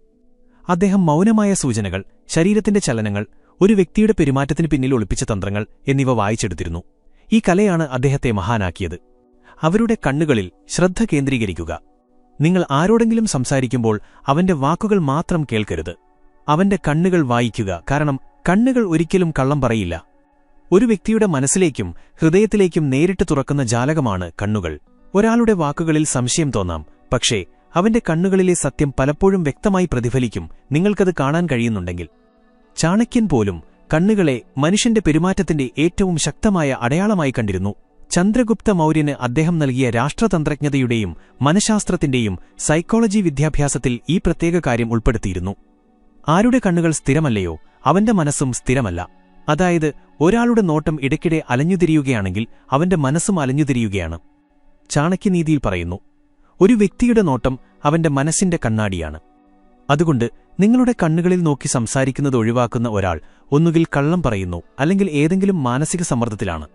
അദ്ദേഹം മൗനമായ സൂചനകൾ ശരീരത്തിന്റെ ചലനങ്ങൾ ഒരു വ്യക്തിയുടെ പെരുമാറ്റത്തിന് പിന്നിൽ ഒളിപ്പിച്ച തന്ത്രങ്ങൾ എന്നിവ വായിച്ചെടുത്തിരുന്നു. ഈ കലയാണ് അദ്ദേഹത്തെ മഹാനാക്കിയത്. അവരുടെ കണ്ണുകളിൽ ശ്രദ്ധ കേന്ദ്രീകരിക്കുക. നിങ്ങൾ ആരോടെങ്കിലും സംസാരിക്കുമ്പോൾ അവന്റെ വാക്കുകൾ മാത്രം കേൾക്കരുത്. അവന്റെ കണ്ണുകൾ വായിക്കുക കാരണം കണ്ണുകൾ ഒരിക്കലും കള്ളം പറയില്ല. ഒരു വ്യക്തിയുടെ മനസ്സിലേക്കും ഹൃദയത്തിലേക്കും നേരിട്ട് തുറക്കുന്ന ജാലകമാണ് കണ്ണുകൾ. ഒരാളുടെ വാക്കുകളിൽ സംശയം തോന്നാം പക്ഷേ അവന്റെ കണ്ണുകളിലെ സത്യം പലപ്പോഴും വ്യക്തമായി പ്രതിഫലിക്കും. നിങ്ങൾക്കത് കാണാൻ കഴിയുന്നുണ്ടെങ്കിൽ. ചാണക്യൻ പോലും കണ്ണുകളെ മനുഷ്യന്റെ പെരുമാറ്റത്തിന്റെ ഏറ്റവും ശക്തമായ അടയാളമായി കണ്ടിരുന്നു. ചന്ദ്രഗുപ്ത മൗര്യന് അദ്ദേഹം നൽകിയ രാഷ്ട്രതന്ത്രജ്ഞതയുടെയും മനഃശാസ്ത്രത്തിന്റെയും സൈക്കോളജി വിദ്യാഭ്യാസത്തിൽ ഈ പ്രത്യേക കാര്യം ഉൾപ്പെടുത്തിയിരുന്നു. ആരുടെ കണ്ണുകൾ സ്ഥിരമല്ലയോ? അവന്റെ മനസ്സും സ്ഥിരമല്ല. അതായത് ഒരാളുടെ നോട്ടം ഇടയ്ക്കിടെ അലഞ്ഞുതിരിയുകയാണെങ്കിൽ അവന്റെ മനസ്സും അലഞ്ഞുതിരിയുകയാണ്. ചാണക്യനീതിയിൽ പറയുന്നു ഒരു വ്യക്തിയുടെ നോട്ടം അവന്റെ മനസ്സിന്റെ കണ്ണാടിയാണ്. അതുകൊണ്ട് നിങ്ങളുടെ കണ്ണുകളിൽ നോക്കി സംസാരിക്കുന്നത് ഒഴിവാക്കുന്ന ഒരാൾ ഒന്നുകിൽ കള്ളം പറയുന്നു അല്ലെങ്കിൽ ഏതെങ്കിലും മാനസിക സമ്മർദ്ദത്തിലാണ്.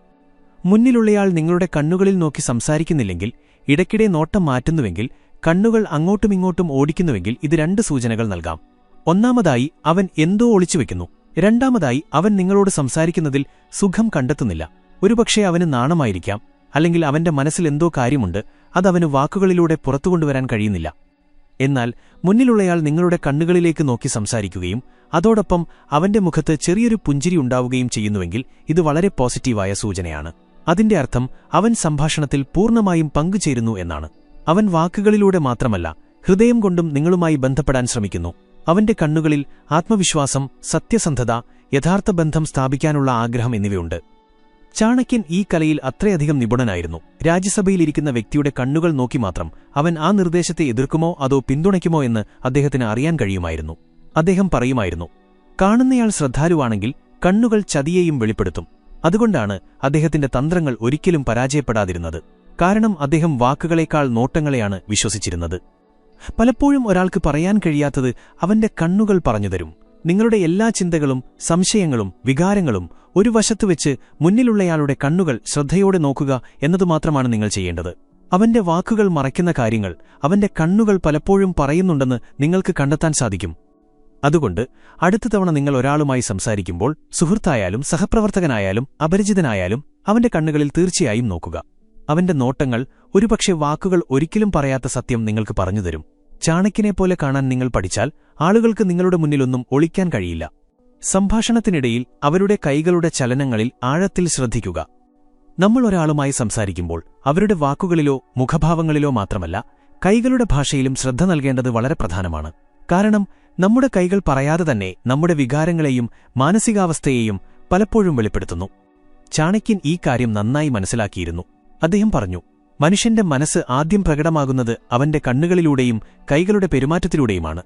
മുന്നിലുള്ളയാൾ നിങ്ങളുടെ കണ്ണുകളിൽ നോക്കി സംസാരിക്കുന്നില്ലെങ്കിൽ ഇടയ്ക്കിടെ നോട്ടം മാറ്റുന്നുവെങ്കിൽ കണ്ണുകൾ അങ്ങോട്ടുമിങ്ങോട്ടും ഓടിക്കുന്നുവെങ്കിൽ ഇത് രണ്ട് സൂചനകൾ നൽകാം. ഒന്നാമതായി അവൻ എന്തോ ഒളിച്ചുവെക്കുന്നു രണ്ടാമതായി അവൻ നിങ്ങളോട് സംസാരിക്കുന്നതിൽ സുഖം കണ്ടെത്തുന്നില്ല. ഒരുപക്ഷെ അവന് നാണമായിരിക്കാം അല്ലെങ്കിൽ അവന്റെ മനസ്സിൽ എന്തോ കാര്യമുണ്ട് അതവന് വാക്കുകളിലൂടെ പുറത്തുകൊണ്ടുവരാൻ കഴിയുന്നില്ല. എന്നാൽ മുന്നിലുള്ളയാൾ നിങ്ങളുടെ കണ്ണുകളിലേക്ക് നോക്കി സംസാരിക്കുകയും അതോടൊപ്പം അവന്റെ മുഖത്ത് ചെറിയൊരു പുഞ്ചിരി ഉണ്ടാവുകയും ചെയ്യുന്നുവെങ്കിൽ ഇത് വളരെ പോസിറ്റീവായ സൂചനയാണ്. അതിന്റെ അർത്ഥം അവൻ സംഭാഷണത്തിൽ പൂർണമായും പങ്കുചേരുന്നു എന്നാണ്. അവൻ വാക്കുകളിലൂടെ മാത്രമല്ല ഹൃദയം കൊണ്ടും നിങ്ങളുമായി ബന്ധപ്പെടാൻ ശ്രമിക്കുന്നു. അവന്റെ കണ്ണുകളിൽ ആത്മവിശ്വാസം സത്യസന്ധത യഥാർത്ഥ ബന്ധം സ്ഥാപിക്കാനുള്ള ആഗ്രഹം എന്നിവയുണ്ട്. ചാണക്യൻ ഈ കലയിൽ അത്രയധികം നിപുണനായിരുന്നു. രാജ്യസഭയിലിരിക്കുന്ന വ്യക്തിയുടെ കണ്ണുകൾ നോക്കി മാത്രം അവൻ ആ നിർദ്ദേശത്തെ എതിർക്കുമോ അതോ പിന്തുണയ്ക്കുമോ എന്ന് അദ്ദേഹത്തിന് അറിയാൻ കഴിയുമായിരുന്നു. അദ്ദേഹം പറയുമായിരുന്നു കാണുന്നയാൾ ശ്രദ്ധാലുവാണെങ്കിൽ കണ്ണുകൾ ചതിയെയും വെളിപ്പെടുത്തും. അതുകൊണ്ടാണ് അദ്ദേഹത്തിന്റെ തന്ത്രങ്ങൾ ഒരിക്കലും പരാജയപ്പെടാതിരുന്നത്. കാരണം അദ്ദേഹം വാക്കുകളേക്കാൾ നോട്ടങ്ങളെയാണ് വിശ്വസിച്ചിരുന്നത്. പലപ്പോഴും ഒരാൾക്ക് പറയാൻ കഴിയാത്തത് അവന്റെ കണ്ണുകൾ പറഞ്ഞുതരും നിങ്ങളുടെ എല്ലാ ചിന്തകളും സംശയങ്ങളും വികാരങ്ങളും ഒരു വശത്ത് വെച്ച് മുന്നിലുള്ളയാളുടെ കണ്ണുകൾ ശ്രദ്ധയോടെ നോക്കുക എന്നതുമാത്രമാണ് നിങ്ങൾ ചെയ്യേണ്ടത്. അവന്റെ വാക്കുകൾ മറയ്ക്കുന്ന കാര്യങ്ങൾ അവന്റെ കണ്ണുകൾ പലപ്പോഴും പറയുന്നുണ്ടെന്ന് നിങ്ങൾക്ക് കണ്ടെത്താൻ സാധിക്കും. അതുകൊണ്ട് അടുത്ത തവണ നിങ്ങൾ ഒരാളുമായി സംസാരിക്കുമ്പോൾ സുഹൃത്തായാലും സഹപ്രവർത്തകനായാലും അപരിചിതനായാലും അവന്റെ കണ്ണുകളിൽ തീർച്ചയായും നോക്കുക. അവന്റെ നോട്ടങ്ങൾ ഒരുപക്ഷെ വാക്കുകൾ ഒരിക്കലും പറയാത്ത സത്യം നിങ്ങൾക്ക് പറഞ്ഞുതരും. ചാണക്യനെപ്പോലെ കാണാൻ നിങ്ങൾ പഠിച്ചാൽ ആളുകൾക്ക് നിങ്ങളുടെ മുന്നിലൊന്നും ഒളിക്കാൻ കഴിയില്ല. സംഭാഷണത്തിനിടയിൽ അവരുടെ കൈകളുടെ ചലനങ്ങളിൽ ആഴത്തിൽ ശ്രദ്ധിക്കുക. നമ്മൾ ഒരാളുമായി സംസാരിക്കുമ്പോൾ അവരുടെ വാക്കുകളിലോ മുഖഭാവങ്ങളിലോ മാത്രമല്ല കൈകളുടെ ഭാഷയിലും ശ്രദ്ധ നൽകേണ്ടത് വളരെ പ്രധാനമാണ്. കാരണം നമ്മുടെ കൈകൾ പറയാതെ തന്നെ നമ്മുടെ വികാരങ്ങളെയും മാനസികാവസ്ഥയെയും പലപ്പോഴും വെളിപ്പെടുത്തുന്നു. ചാണക്യൻ ഈ കാര്യം നന്നായി മനസ്സിലാക്കിയിരുന്നു. അദ്ദേഹം പറഞ്ഞു മനുഷ്യന്റെ മനസ്സ് ആദ്യം പ്രകടമാകുന്നത് അവന്റെ കണ്ണുകളിലൂടെയും കൈകളുടെ പെരുമാറ്റത്തിലൂടെയുമാണ്.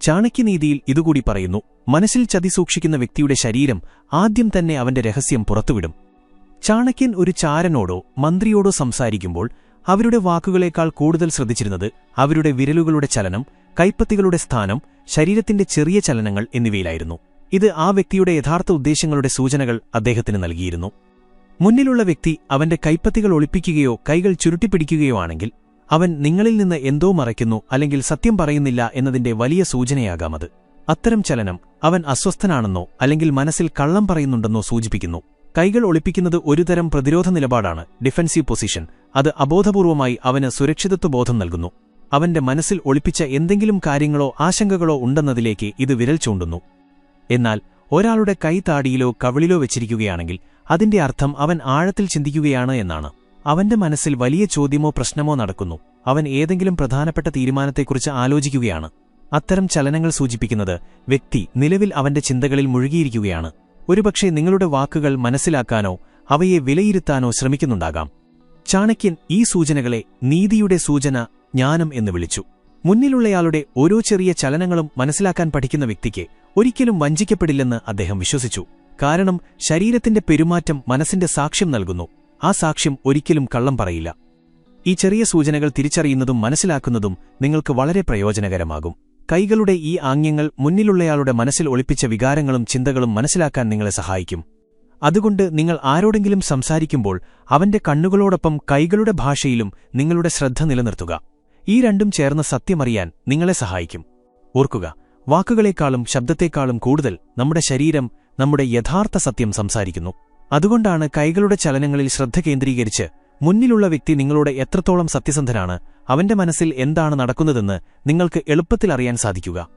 ചാണക്യനീതിയിൽ ഇതുകൂടി പറയുന്നു മനസ്സിൽ ചതി സൂക്ഷിക്കുന്ന വ്യക്തിയുടെ ശരീരം ആദ്യം തന്നെ അവന്റെ രഹസ്യം പുറത്തുവിടും. ചാണക്യൻ ഒരു ചാരനോടോ മന്ത്രിയോടോ സംസാരിക്കുമ്പോൾ അവരുടെ വാക്കുകളേക്കാൾ കൂടുതൽ ശ്രദ്ധിച്ചിരുന്നത് അവരുടെ വിരലുകളുടെ ചലനം കൈപ്പത്തികളുടെ സ്ഥാനം ശരീരത്തിന്റെ ചെറിയ ചലനങ്ങൾ എന്നിവയിലായിരുന്നു. ഇത് ആ വ്യക്തിയുടെ യഥാർത്ഥ ഉദ്ദേശങ്ങളുടെ സൂചനകൾ അദ്ദേഹത്തിന് നൽകിയിരുന്നു. മുന്നിലുള്ള വ്യക്തി അവന്റെ കൈപ്പത്തികൾ ഒളിപ്പിക്കുകയോ കൈകൾ ചുരുട്ടിപ്പിടിക്കുകയോ ആണെങ്കിൽ അവൻ നിങ്ങളിൽ നിന്ന് എന്തോ മറയ്ക്കുന്നു അല്ലെങ്കിൽ സത്യം പറയുന്നില്ല എന്നതിന്റെ വലിയ സൂചനയാകാമത്. അത്തരം ചലനം അവൻ അസ്വസ്ഥനാണെന്നോ അല്ലെങ്കിൽ മനസ്സിൽ കള്ളം പറയുന്നുണ്ടെന്നോ സൂചിപ്പിക്കുന്നു. കൈകൾ ഒളിപ്പിക്കുന്നത് ഒരുതരം പ്രതിരോധ നിലപാടാണ് ഡിഫൻസീവ് പൊസിഷൻ. അത് അബോധപൂർവമായി അവന് സുരക്ഷിതത്വബോധം നൽകുന്നു. അവന്റെ മനസ്സിൽ ഒളിപ്പിച്ച എന്തെങ്കിലും കാര്യങ്ങളോ ആശങ്കകളോ ഉണ്ടെന്നതിലേക്ക് ഇത് വിരൽ ചൂണ്ടുന്നു. എന്നാൽ ഒരാളുടെ കൈ താടിയിലോ കവിളിലോ വെച്ചിരിക്കുകയാണെങ്കിൽ അതിന്റെ അർത്ഥം അവൻ ആഴത്തിൽ ചിന്തിക്കുകയാണ് എന്നാണ്. അവന്റെ മനസ്സിൽ വലിയ ചോദ്യമോ പ്രശ്നമോ നടക്കുന്നു. അവൻ ഏതെങ്കിലും പ്രധാനപ്പെട്ട തീരുമാനത്തെക്കുറിച്ച് ആലോചിക്കുകയാണ്. അത്തരം ചലനങ്ങൾ സൂചിപ്പിക്കുന്നത് വ്യക്തി നിലവിൽ അവന്റെ ചിന്തകളിൽ മുഴുകിയിരിക്കുകയാണ്. ഒരുപക്ഷെ നിങ്ങളുടെ വാക്കുകൾ മനസ്സിലാക്കാനോ അവയെ വിലയിരുത്താനോ ശ്രമിക്കുന്നുണ്ടാകാം. ചാണക്യൻ ഈ സൂചനകളെ നീതിയുടെ സൂചന ജ്ഞാനം എന്ന് വിളിച്ചു. മുന്നിലുള്ളയാളുടെ ഓരോ ചെറിയ ചലനങ്ങളും മനസ്സിലാക്കാൻ പഠിക്കുന്ന വ്യക്തിക്ക് ഒരിക്കലും വഞ്ചിക്കപ്പെടില്ലെന്ന് അദ്ദേഹം വിശ്വസിച്ചു. കാരണം ശരീരത്തിന്റെ പെരുമാറ്റം മനസ്സിന്റെ സാക്ഷ്യം നൽകുന്നു. ആ സാക്ഷ്യം ഒരിക്കലും കള്ളം പറയില്ല. ഈ ചെറിയ സൂചനകൾ തിരിച്ചറിയുന്നതും മനസ്സിലാക്കുന്നതും നിങ്ങൾക്ക് വളരെ പ്രയോജനകരമാകും. കൈകളുടെ ഈ ആംഗ്യങ്ങൾ മുന്നിലുള്ളയാളുടെ മനസ്സിൽ ഒളിപ്പിച്ച വികാരങ്ങളും ചിന്തകളും മനസ്സിലാക്കാൻ നിങ്ങളെ സഹായിക്കും. അതുകൊണ്ട് നിങ്ങൾ ആരോടെങ്കിലും സംസാരിക്കുമ്പോൾ അവന്റെ കണ്ണുകളോടൊപ്പം കൈകളുടെ ഭാഷയിലും നിങ്ങളുടെ ശ്രദ്ധ നിലനിർത്തുക. ഈ രണ്ടും ചേർന്ന് സത്യമറിയാൻ നിങ്ങളെ സഹായിക്കും. ഓർക്കുക വാക്കുകളേക്കാളും ശബ്ദത്തേക്കാളും കൂടുതൽ നമ്മുടെ ശരീരം നമ്മുടെ യഥാർത്ഥ സത്യം സംസാരിക്കുന്നു. അതുകൊണ്ടാണ് കൈകളുടെ ചലനങ്ങളിൽ ശ്രദ്ധ കേന്ദ്രീകരിച്ച് മുന്നിലുള്ള വ്യക്തി നിങ്ങളോട് എത്രത്തോളം സത്യസന്ധനാണ് അവന്റെ മനസ്സിൽ എന്താണ് നടക്കുന്നതെന്ന് നിങ്ങൾക്ക് എളുപ്പത്തിൽ അറിയാൻ സാധിക്കുക.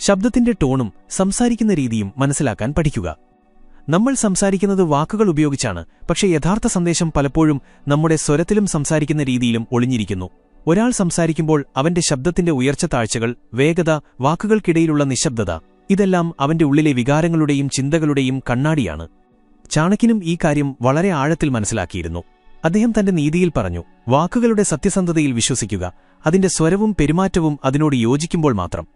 ശബ്ദത്തിന്റെ ടോണും സംസാരിക്കുന്ന രീതിയും മനസ്സിലാക്കാൻ പഠിക്കുക. നമ്മൾ സംസാരിക്കുന്നത് വാക്കുകൾ ഉപയോഗിച്ചാണ് പക്ഷേ യഥാർത്ഥ സന്ദേശം പലപ്പോഴും നമ്മുടെ സ്വരത്തിലും സംസാരിക്കുന്ന രീതിയിലും ഒളിഞ്ഞിരിക്കുന്നു. ഒരാൾ സംസാരിക്കുമ്പോൾ അവന്റെ ശബ്ദത്തിന്റെ ഉയർച്ച താഴ്ചകൾ വേഗത വാക്കുകൾക്കിടയിലുള്ള നിശബ്ദത ഇതെല്ലാം അവന്റെ ഉള്ളിലെ വികാരങ്ങളുടെയും ചിന്തകളുടെയും കണ്ണാടിയാണ്. ചാണക്കിനും ഈ കാര്യം വളരെ ആഴത്തിൽ മനസ്സിലാക്കിയിരുന്നു. അദ്ദേഹം തന്റെ നീതിയിൽ പറഞ്ഞു വാക്കുകളുടെ സത്യസന്ധതയിൽ വിശ്വസിക്കുക അതിന്റെ സ്വരവും പെരുമാറ്റവും അതിനോട് യോജിക്കുമ്പോൾ മാത്രം.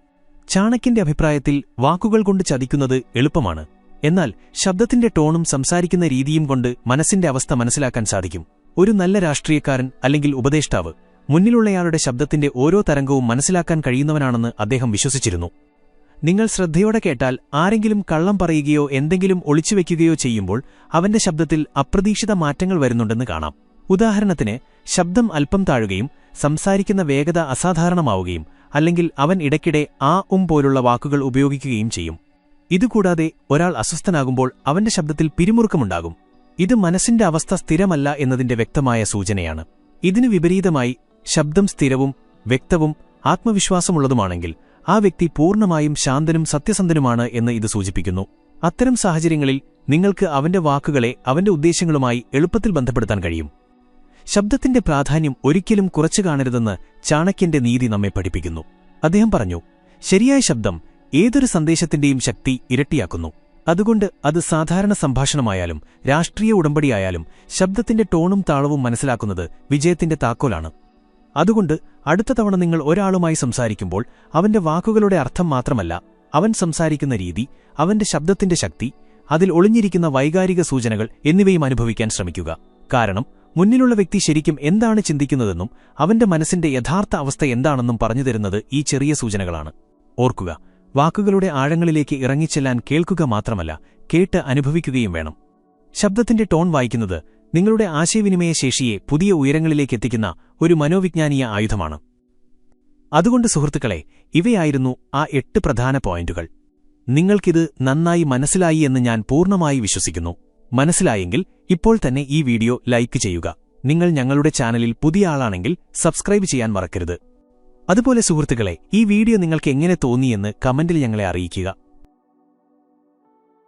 ചാണക്കിന്റെ അഭിപ്രായത്തിൽ വാക്കുകൾ കൊണ്ട് ചതിക്കുന്നത് എളുപ്പമാണ്. എന്നാൽ ശബ്ദത്തിന്റെ ടോണും സംസാരിക്കുന്ന രീതിയും കൊണ്ട് മനസ്സിന്റെ അവസ്ഥ മനസ്സിലാക്കാൻ സാധിക്കും. ഒരു നല്ല രാഷ്ട്രീയക്കാരൻ അല്ലെങ്കിൽ ഉപദേഷ്ടാവ് മുന്നിലുള്ളയാളുടെ ശബ്ദത്തിന്റെ ഓരോ തരംഗവും മനസ്സിലാക്കാൻ കഴിയുന്നവനാണെന്ന് അദ്ദേഹം വിശ്വസിച്ചിരുന്നു. നിങ്ങൾ ശ്രദ്ധയോടെ കേട്ടാൽ ആരെങ്കിലും കള്ളം പറയുകയോ എന്തെങ്കിലും ഒളിച്ചുവെക്കുകയോ ചെയ്യുമ്പോൾ അവന്റെ ശബ്ദത്തിൽ അപ്രതീക്ഷിത മാറ്റങ്ങൾ വരുന്നുണ്ടെന്ന് കാണാം. ഉദാഹരണത്തിന് ശബ്ദം അല്പം താഴുകയും സംസാരിക്കുന്ന വേഗത അസാധാരണമാവുകയും അല്ലെങ്കിൽ അവൻ ഇടയ്ക്കിടെ ആ ഉം പോലുള്ള വാക്കുകൾ ഉപയോഗിക്കുകയും ചെയ്യും. ഇതുകൂടാതെ ഒരാൾ അസ്വസ്ഥനാകുമ്പോൾ അവന്റെ ശബ്ദത്തിൽ പിരിമുറുക്കമുണ്ടാകും. ഇത് മനസ്സിന്റെ അവസ്ഥ സ്ഥിരമല്ല എന്നതിന്റെ വ്യക്തമായ സൂചനയാണ്. ഇതിനു വിപരീതമായി ശബ്ദം സ്ഥിരവും വ്യക്തവും ആത്മവിശ്വാസമുള്ളതുമാണെങ്കിൽ ആ വ്യക്തി പൂർണമായും ശാന്തനും സത്യസന്ധനുമാണ് എന്ന് ഇത് സൂചിപ്പിക്കുന്നു. അത്തരം സാഹചര്യങ്ങളിൽ നിങ്ങൾക്ക് അവന്റെ വാക്കുകളെ അവന്റെ ഉദ്ദേശങ്ങളുമായി എളുപ്പത്തിൽ ബന്ധപ്പെടുത്താൻ കഴിയും. ശബ്ദത്തിന്റെ പ്രാധാന്യം ഒരിക്കലും കുറച്ചു കാണരുതെന്ന് ചാണക്യന്റെ നീതി നമ്മെ പഠിപ്പിക്കുന്നു. അദ്ദേഹം പറഞ്ഞു ശരിയായ ശബ്ദം ഏതൊരു സന്ദേശത്തിന്റെയും ശക്തി ഇരട്ടിയാക്കുന്നു. അതുകൊണ്ട് അത് സാധാരണ സംഭാഷണമായാലും രാഷ്ട്രീയ ഉടമ്പടിയായാലും ശബ്ദത്തിന്റെ ടോണും താളവും മനസ്സിലാക്കുന്നത് വിജയത്തിന്റെ താക്കോലാണ്. അതുകൊണ്ട് അടുത്ത തവണ നിങ്ങൾ ഒരാളുമായി സംസാരിക്കുമ്പോൾ അവന്റെ വാക്കുകളുടെ അർത്ഥം മാത്രമല്ല അവൻ സംസാരിക്കുന്ന രീതി അവന്റെ ശബ്ദത്തിന്റെ ശക്തി അതിൽ ഒളിഞ്ഞിരിക്കുന്ന വൈകാരിക സൂചനകൾ എന്നിവയും അനുഭവിക്കാൻ ശ്രമിക്കുക. കാരണം മുന്നിലുള്ള വ്യക്തി ശരിക്കും എന്താണ് ചിന്തിക്കുന്നതെന്നും അവന്റെ മനസ്സിന്റെ യഥാർത്ഥ അവസ്ഥ എന്താണെന്നും പറഞ്ഞുതരുന്നത് ഈ ചെറിയ സൂചനകളാണ്. ഓർക്കുക വാക്കുകളുടെ ആഴങ്ങളിലേക്ക് ഇറങ്ങിച്ചെല്ലാൻ കേൾക്കുക മാത്രമല്ല കേട്ട് അനുഭവിക്കുകയും വേണം. ശബ്ദത്തിന്റെ ടോൺ വായിക്കുന്നത് നിങ്ങളുടെ ആശയവിനിമയ ശേഷിയെ പുതിയ ഉയരങ്ങളിലേക്ക് എത്തിക്കുന്ന ഒരു മനോവിജ്ഞാനീയ ആയുധമാണ്. അതുകൊണ്ട് സുഹൃത്തുക്കളെ ഇവയായിരുന്നു ആ എട്ട് പ്രധാന പോയിന്റുകൾ. നിങ്ങൾക്കിത് നന്നായി മനസ്സിലായി എന്ന് ഞാൻ പൂർണമായി വിശ്വസിക്കുന്നു. മനസ്സിലായെങ്കിൽ ഇപ്പോൾ തന്നെ ഈ വീഡിയോ ലൈക്ക് ചെയ്യുക. നിങ്ങൾ ഞങ്ങളുടെ ചാനലിൽ പുതിയ ആളാണെങ്കിൽ സബ്സ്ക്രൈബ് ചെയ്യാൻ മറക്കരുത്. അതുപോലെ സുഹൃത്തുക്കളെ ഈ വീഡിയോ നിങ്ങൾക്ക് എങ്ങനെ തോന്നിയെന്ന് കമന്റിൽ ഞങ്ങളെ അറിയിക്കുക.